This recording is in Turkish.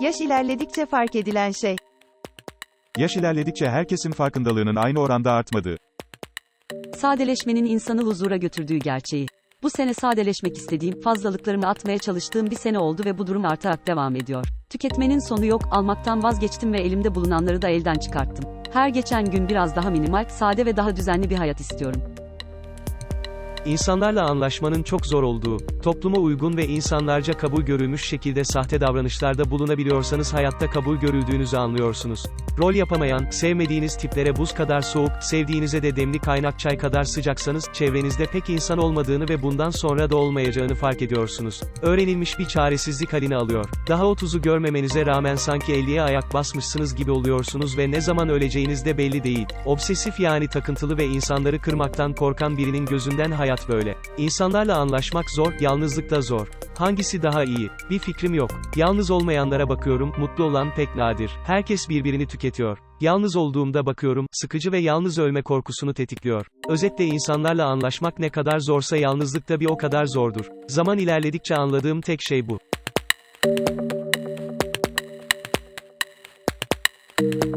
Yaş ilerledikçe fark edilen şey. Yaş ilerledikçe herkesin farkındalığının aynı oranda artmadığı. Sadeleşmenin insanı huzura götürdüğü gerçeği. Bu sene sadeleşmek istediğim, fazlalıklarımı atmaya çalıştığım bir sene oldu ve bu durum artarak devam ediyor. Tüketmenin sonu yok, almaktan vazgeçtim ve elimde bulunanları da elden çıkarttım. Her geçen gün biraz daha minimal, sade ve daha düzenli bir hayat istiyorum. İnsanlarla anlaşmanın çok zor olduğu, topluma uygun ve insanlarca kabul görülmüş şekilde sahte davranışlarda bulunabiliyorsanız hayatta kabul görüldüğünüzü anlıyorsunuz. Rol yapamayan, sevmediğiniz tiplere buz kadar soğuk, sevdiğinize de demli kaynak çay kadar sıcaksanız, çevrenizde pek insan olmadığını ve bundan sonra da olmayacağını fark ediyorsunuz. Öğrenilmiş bir çaresizlik halini alıyor. Daha 30'u görmemenize rağmen sanki 50'ye ayak basmışsınız gibi oluyorsunuz ve ne zaman öleceğiniz de belli değil. Obsesif yani takıntılı ve insanları kırmaktan korkan birinin gözünden hayat böyle. İnsanlarla anlaşmak zor, yalnızlık da zor. Hangisi daha iyi? Bir fikrim yok. Yalnız olmayanlara bakıyorum, mutlu olan pek nadir. Herkes birbirini tüketiyor. Yalnız olduğumda bakıyorum, sıkıcı ve yalnız ölme korkusunu tetikliyor. Özetle insanlarla anlaşmak ne kadar zorsa yalnızlık da bir o kadar zordur. Zaman ilerledikçe anladığım tek şey bu. Thank you